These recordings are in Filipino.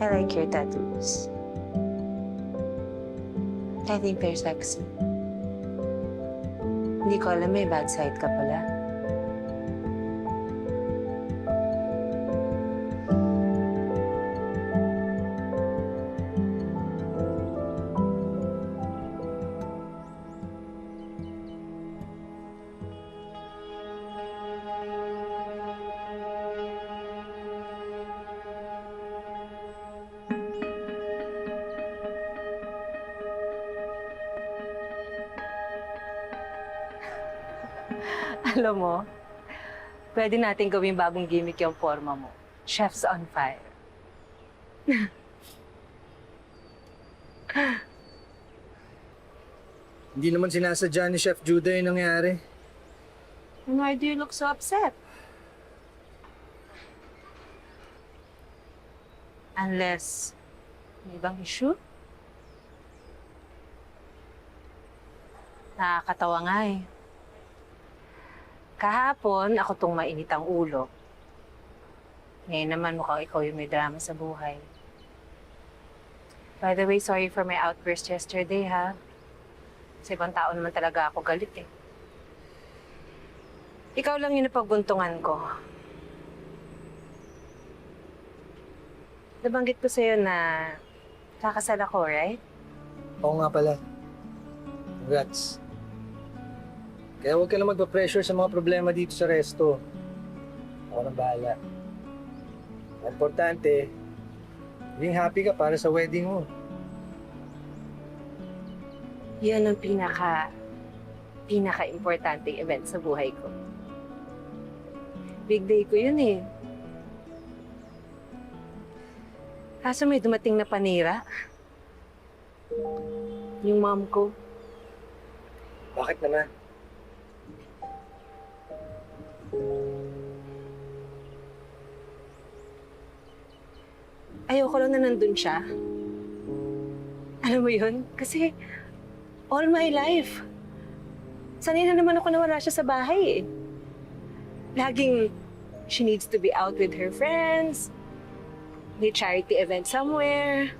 I like your tattoos. I think they're sexy. Hindi ko alam may bad side ka pala. Alam mo, pwede natin gawing bagong gimmick yung forma mo. Chef's on fire. Hindi naman sinasadya ni Chef Judah yung nangyari. Why do you look so upset? Unless, may ibang issue? Nakakatawa nga eh. Kahapon, ako tong mainit ang ulo. Ngayon naman mukhang ikaw yung may drama sa buhay. By the way, sorry for my outburst yesterday, ha? Sa ibang tao naman talaga ako galit eh. Ikaw lang yung napagbuntungan ko. Nabanggit ko sa'yo na kakasal ako, right? Oo nga pala. Congrats. Kaya huwag ka na magpa-pressure sa mga problema dito sa resto. Ako nang bahala. Ang Importante, maging happy ka para sa wedding mo. Yan ang pinaka, pinaka-importanting event sa buhay ko. Big day ko yun eh. Kaso may dumating na panira. Yung mom ko. Bakit naman? Ayoko lang na nandun siya. Alam mo yun? Kasi all my life, sanay na naman ako na wala siya sa bahay eh. Laging she needs to be out with her friends, may charity event somewhere.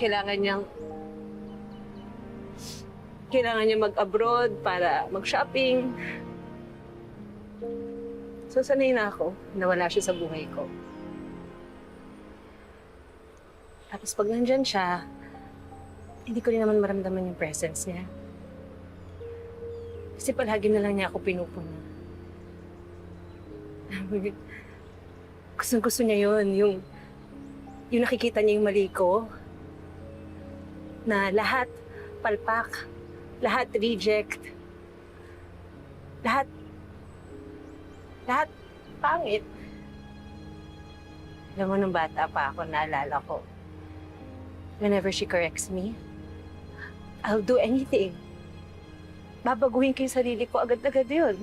Kailangan niyang kailangan niya mag-abroad para mag-shopping. So, sanay na ako na wala siya sa buhay ko. Tapos pag nandyan siya, hindi ko rin naman maramdaman yung presence niya. Kasi palagi na lang niya ako pinupuna. Gustong gusto niya yun, yung, yung nakikita niya yung mali ko. Na lahat palpak, lahat reject, lahat, lahat pangit. Alam mo, nung bata pa ako, naalala ko, whenever she corrects me, I'll do anything. Babaguhin ko yung sarili ko agad-agad yun.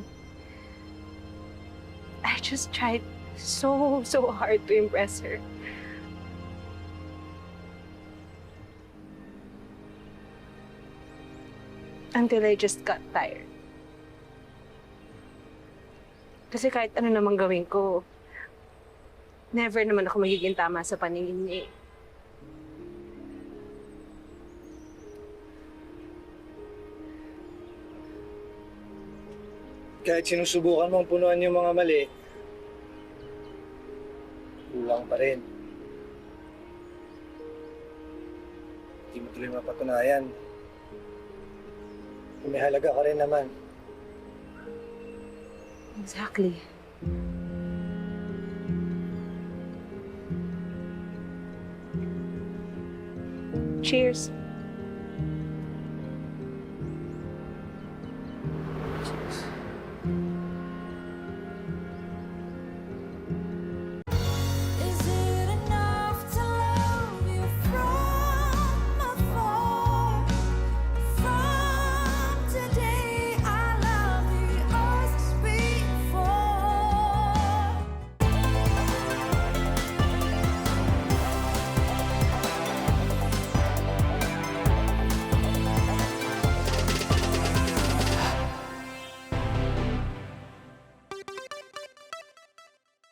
I just tried so, so hard to impress her. Until I just got tired. Kasi kahit ano namang gawin ko, never naman ako magiging tama sa paningin niya eh. Kahit sinusubukan mong punuan yung mga mali, kulang pa rin. Hindi mo tuloy mapatunayan. Kung May halaga ka rin naman. Exactly. Cheers.